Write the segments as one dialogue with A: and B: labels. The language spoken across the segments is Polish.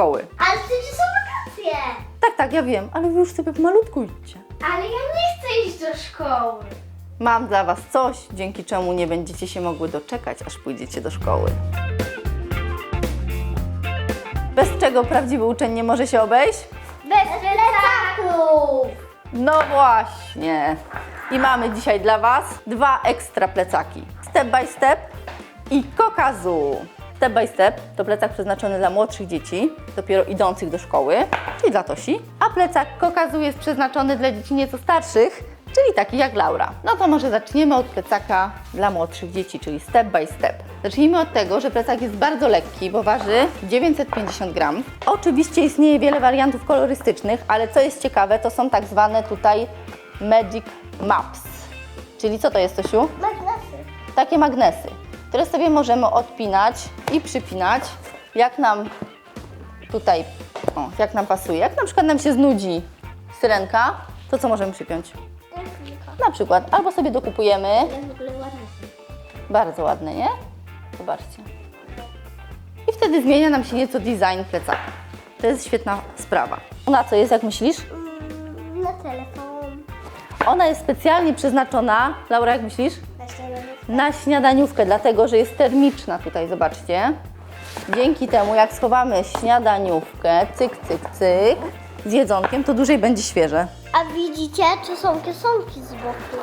A: szkoły.
B: Ale przecież są wakacje.
A: Tak, tak, ja wiem, ale wy już sobie malutku idźcie.
B: Ale ja nie chcę iść do szkoły.
A: Mam dla was coś, dzięki czemu nie będziecie się mogły doczekać, aż pójdziecie do szkoły. Bez czego prawdziwy uczeń nie może się obejść?
B: Bez plecaków.
A: No właśnie. I mamy dzisiaj dla Was dwa ekstra plecaki. Step by step i kokazu. Step by step to plecak przeznaczony dla młodszych dzieci, dopiero idących do szkoły, czyli dla Tosi. A plecak kokazu jest przeznaczony dla dzieci nieco starszych, czyli takich jak Laura. No to może zaczniemy od plecaka dla młodszych dzieci, czyli step by step. Zacznijmy od tego, że plecak jest bardzo lekki, bo waży 950 gram. Oczywiście istnieje wiele wariantów kolorystycznych, ale co jest ciekawe, to są tak zwane tutaj Magic Maps. Czyli co to jest, Tosiu?
B: Magnesy.
A: Takie magnesy, które sobie możemy odpinać i przypinać, jak nam tutaj, o, jak nam pasuje. Jak na przykład nam się znudzi syrenka, to co możemy przypiąć? Na przykład, albo sobie dokupujemy, bardzo ładne, nie? Zobaczcie. I wtedy zmienia nam się nieco design plecaka. To jest świetna sprawa. Na co jest, jak myślisz?
B: Mm, na telefon.
A: Ona jest specjalnie przeznaczona, Laura, jak myślisz?
B: Na
A: śniadaniówkę, dlatego że jest termiczna tutaj, zobaczcie. Dzięki temu, jak schowamy śniadaniówkę, cyk, cyk, cyk, z jedzonkiem, to dłużej będzie świeże.
B: A widzicie, tu są kieszonki z boku.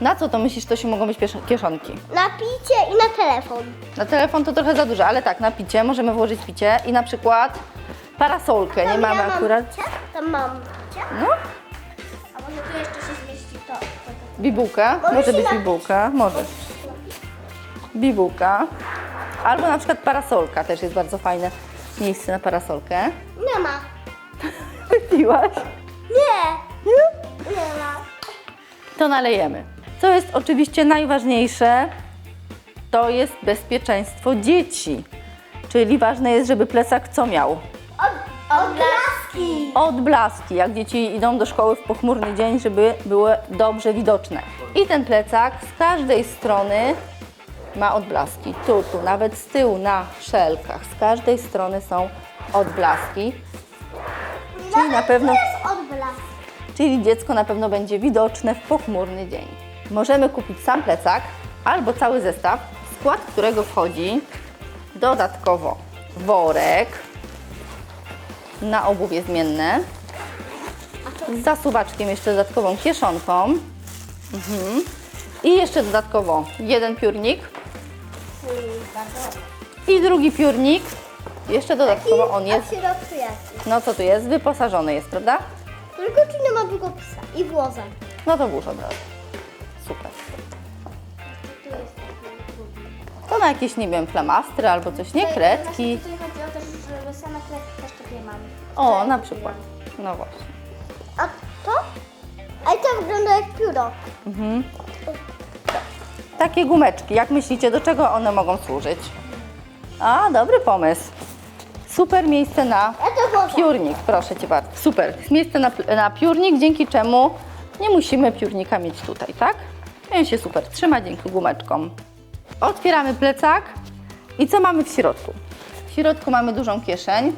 A: Na co to myślisz, to się mogą być piesz- kieszonki?
B: Na picie i na telefon.
A: Na telefon to trochę za dużo, ale tak, na picie możemy włożyć picie i na przykład parasolkę, nie
B: Tam
A: mamy
B: ja mam
A: akurat.
B: Picie, tam mam picie.
A: No, bibułka,
B: Może
A: być bibułka, może. Bibułka. Albo na przykład parasolka, też jest bardzo fajne miejsce na parasolkę.
B: Nie ma.
A: Wypiłaś?
B: Nie. Nie ma.
A: to nalejemy. Co jest oczywiście najważniejsze, to jest bezpieczeństwo dzieci. Czyli ważne jest, żeby plecak co miał?
B: Od, odblaski.
A: Odblaski, jak dzieci idą do szkoły w pochmurny dzień, żeby były dobrze widoczne. I ten plecak z każdej strony ma odblaski. Tu, tu, nawet z tyłu na szelkach. Z każdej strony są odblaski. Czyli na pewno czyli dziecko na pewno będzie widoczne w pochmurny dzień. Możemy kupić sam plecak albo cały zestaw, w skład którego wchodzi dodatkowo worek na obuwie zmienne, z zasuwaczkiem jeszcze dodatkową kieszonką mhm. i jeszcze dodatkowo jeden piórnik i drugi piórnik. Jeszcze dodatkowo on jest, no co tu jest, wyposażony jest, prawda?
B: Tylko tu nie ma długopisa i włoza.
A: No to włóż od razu. Super. To na jakieś, nie wiem, flamastry albo coś, nie? Kredki.
B: Tutaj chodzi o to, że same kredki też takie mam.
A: O, na przykład. No właśnie.
B: A to? A to wygląda jak pióro.
A: Takie gumeczki, jak myślicie, do czego one mogą służyć? A, dobry pomysł. Super miejsce na
B: to
A: piórnik, proszę Cię bardzo. Super. Miejsce na, na piórnik, dzięki czemu nie musimy piórnika mieć tutaj, tak? I on się super trzyma dzięki gumeczkom. Otwieramy plecak i co mamy w środku? W środku mamy dużą kieszeń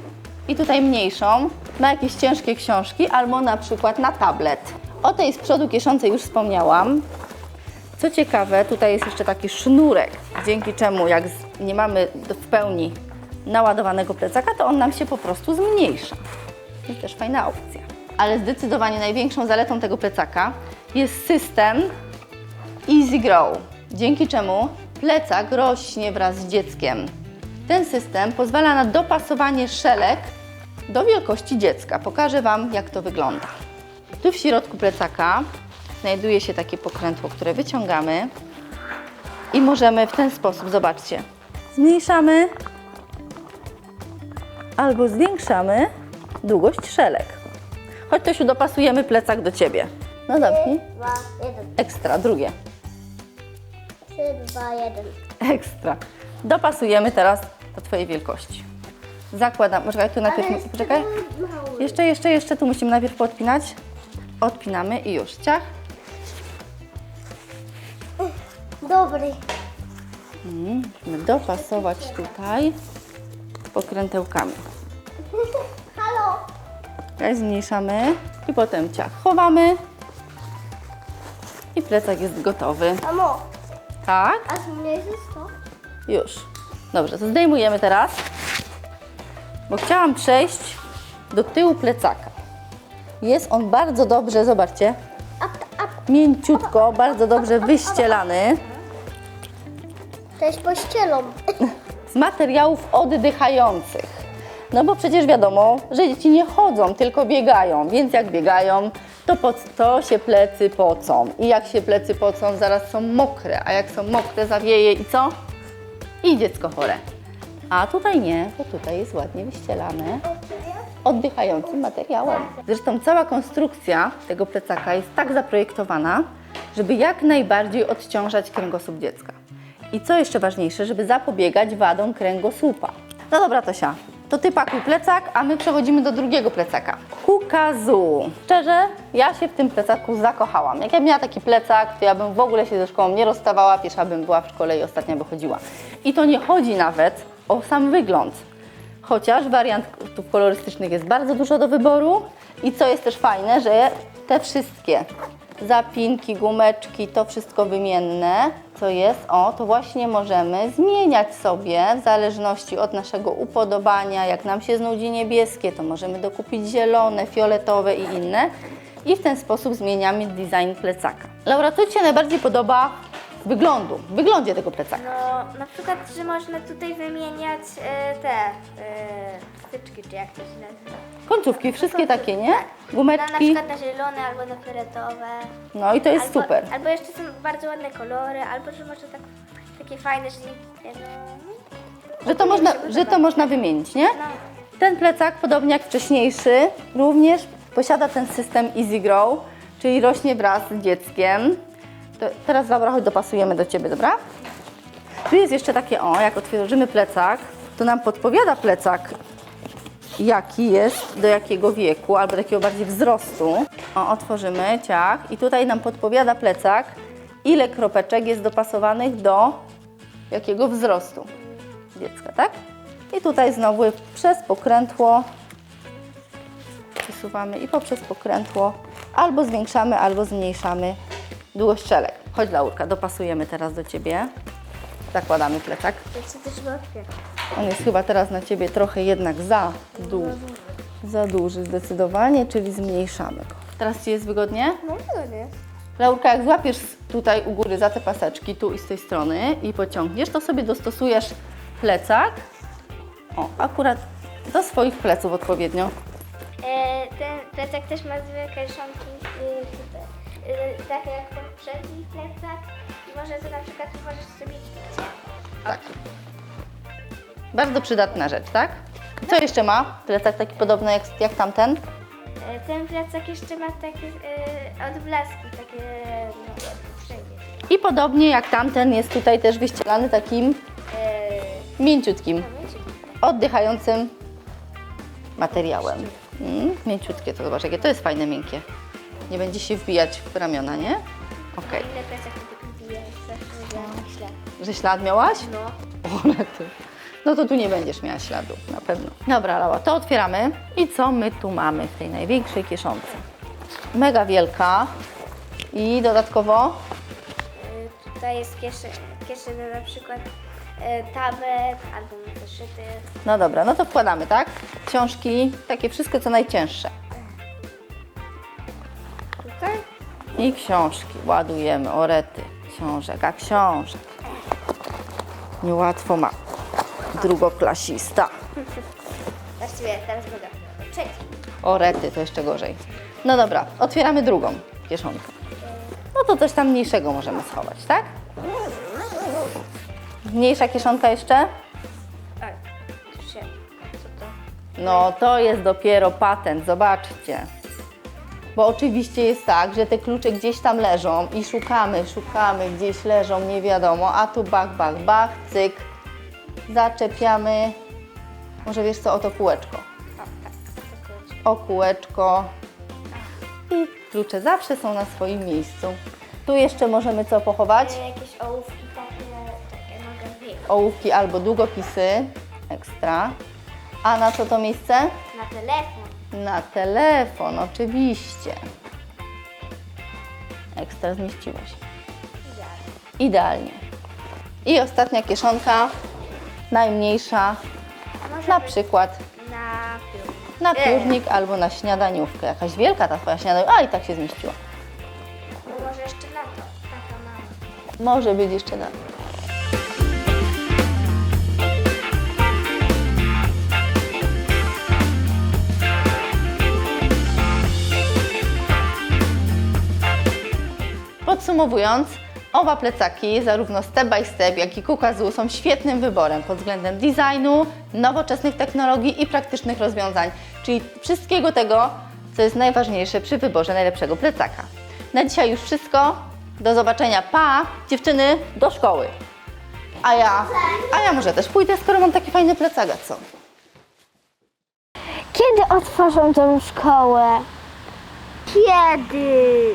A: i tutaj mniejszą na jakieś ciężkie książki albo na przykład na tablet. O tej z przodu kieszonce już wspomniałam. Co ciekawe, tutaj jest jeszcze taki sznurek, dzięki czemu jak nie mamy w pełni naładowanego plecaka, to on nam się po prostu zmniejsza. To też fajna opcja. Ale zdecydowanie największą zaletą tego plecaka jest system Easy Grow, dzięki czemu plecak rośnie wraz z dzieckiem. Ten system pozwala na dopasowanie szelek do wielkości dziecka. Pokażę Wam, jak to wygląda. Tu w środku plecaka znajduje się takie pokrętło, które wyciągamy i możemy w ten sposób, zobaczcie, zmniejszamy albo zwiększamy długość szelek. Chodź Tosiu, dopasujemy plecak do Ciebie. No dobrze.
B: Dwa, jeden.
A: Ekstra, drugie.
B: Trzy, dwa, jeden.
A: Ekstra. Dopasujemy teraz do Twojej wielkości. Zakładam, poczekaj, tu najpierw,
B: jest
A: poczekaj. Jeszcze, jeszcze, jeszcze, tu musimy najpierw podpinać. Odpinamy i już, ciach.
B: Dobry.
A: Musimy dopasować tutaj. pokrętełkami.
B: Halo.
A: Tak, zmniejszamy i potem ciach chowamy i plecak jest gotowy.
B: Mamo,
A: Tak,
B: a zmniejszysz to?
A: już. Dobrze, to zdejmujemy teraz, bo chciałam przejść do tyłu plecaka. Jest on bardzo dobrze, zobaczcie, mięciutko, bardzo dobrze wyścielany
B: Cześć pościelą.
A: z materiałów oddychających. No bo przecież wiadomo, że dzieci nie chodzą, tylko biegają, więc jak biegają, to, po, to się plecy pocą. I jak się plecy pocą, zaraz są mokre, a jak są mokre, zawieje i co? I dziecko chore. A tutaj nie, bo tutaj jest ładnie wyścielane oddychającym materiałem. Zresztą cała konstrukcja tego plecaka jest tak zaprojektowana, żeby jak najbardziej odciążać kręgosłup dziecka. I co jeszcze ważniejsze, żeby zapobiegać wadom kręgosłupa. No dobra, Tosia, to ty pakuj plecak, a my przechodzimy do drugiego plecaka. Kukazu. Szczerze, ja się w tym plecaku zakochałam. Jak ja miała taki plecak, to ja bym w ogóle się ze szkołą nie rozstawała, pierwsza bym była w szkole i ostatnia by chodziła. I to nie chodzi nawet o sam wygląd. Chociaż wariantów kolorystycznych jest bardzo dużo do wyboru i co jest też fajne, że te wszystkie zapinki, gumeczki, to wszystko wymienne, co jest, o, to właśnie możemy zmieniać sobie w zależności od naszego upodobania. Jak nam się znudzi niebieskie, to możemy dokupić zielone, fioletowe i inne. I w ten sposób zmieniamy design plecaka. Laura, co Ci się najbardziej podoba wyglądu, wyglądzie tego plecaka?
C: No, na przykład, że można tutaj wymieniać e, te styczki, czy jak to się nazywa.
A: Końcówki, wszystkie takie, nie?
C: Na, na
A: Gumeczki.
C: przykład na zielone albo na fioletowe.
A: No i to jest
C: albo,
A: super.
C: Albo jeszcze są bardzo ładne kolory, albo że może tak, takie fajne, że nie, no,
A: Że to,
C: mi
A: można,
C: się
A: że to można wymienić, nie?
C: no.
A: Ten plecak, podobnie jak wcześniejszy, również posiada ten system Easy Grow, czyli rośnie wraz z dzieckiem. To teraz Laura, chodź dopasujemy do Ciebie, dobra? Tu jest jeszcze takie, o, jak otworzymy plecak, to nam podpowiada plecak, jaki jest, do jakiego wieku, albo do jakiego bardziej wzrostu. O, otworzymy ciach i tutaj nam podpowiada plecak, ile kropeczek jest dopasowanych do jakiego wzrostu dziecka, tak? I tutaj znowu przez pokrętło przesuwamy i poprzez pokrętło albo zwiększamy, albo zmniejszamy długość szczelek. Chodź Laurka, dopasujemy teraz do Ciebie. Zakładamy plecak. On jest chyba teraz na Ciebie trochę jednak za duży. Za duży zdecydowanie, czyli zmniejszamy go. Teraz Ci jest wygodnie?
C: No, wygodnie.
A: Laurka, jak złapiesz tutaj u góry za te paseczki, tu i z tej strony i pociągniesz, to sobie dostosujesz plecak, o, akurat do swoich pleców odpowiednio.
C: E, ten plecak też ma dwie kieszonki, y, y, takie jak poprzedni plecak i może to na przykład możesz sobie gdzie.
A: Tak. Bardzo przydatna rzecz, tak? Co jeszcze ma? Plecak taki podobny jak, jak tamten?
C: E, Ten plecak jeszcze ma takie e, odblaski, takie no.
A: I podobnie jak tamten jest tutaj też wyścielany takim mięciutkim,
C: no
A: oddychającym materiałem. Mm, mięciutkie, to zobacz, jakie to jest fajne, miękkie. Nie będzie się wbijać w ramiona, nie? Okej.
C: ile plecak tylko wbija, zawsze miałam ślad.
A: Że ślad miałaś?
C: No.
A: O, rety. No to tu nie będziesz miała śladu, na pewno. Dobra, Laura, to otwieramy. I co my tu mamy w tej największej kieszonce? Mega wielka. I dodatkowo
C: E, Tutaj jest kieszeń, kieszeń na przykład e, tablet albo zeszyty.
A: No dobra, no to wkładamy, tak? Książki, takie wszystko co najcięższe. I książki, ładujemy, orety, książek, a książek. Niełatwo ma drugoklasista.
C: Właściwie teraz mogę. Trzeci.
A: Orety to jeszcze gorzej. No dobra, otwieramy drugą kieszonkę. No to coś tam mniejszego możemy schować, tak? Mniejsza kieszonka jeszcze?
C: To?
A: No to jest dopiero patent, zobaczcie. Bo oczywiście jest tak, że te klucze gdzieś tam leżą i szukamy, szukamy, gdzieś leżą, nie wiadomo, a tu bach, bach, bach, cyk, zaczepiamy. Może wiesz co, o to kółeczko.
C: O, tak. To klucz.
A: O kółeczko. I klucze zawsze są na swoim miejscu. Tu jeszcze możemy co pochować?
C: E, Jakieś ołówki takie, wyjść.
A: Ołówki albo długopisy, ekstra. A na co to miejsce?
C: Na telefon.
A: Na telefon, oczywiście. Ekstra zmieściło się.
C: Idealnie.
A: Idealnie. I ostatnia kieszonka, najmniejsza, na przykład
C: na piórnik.
A: na piórnik albo na śniadaniówkę. Jakaś wielka ta twoja śniadaniówka, a i tak się zmieściła.
C: Może jeszcze na to. Taka mała.
A: Może być jeszcze na Podsumowując, oba plecaki, zarówno Step by Step, jak i Kukazu są świetnym wyborem pod względem designu, nowoczesnych technologii i praktycznych rozwiązań, czyli wszystkiego tego, co jest najważniejsze przy wyborze najlepszego plecaka. Na dzisiaj już wszystko. Do zobaczenia. Pa! Dziewczyny, do szkoły. A ja, a ja może też pójdę, skoro mam taki fajny plecak, a co?
B: Kiedy otworzą tą szkołę? Kiedy?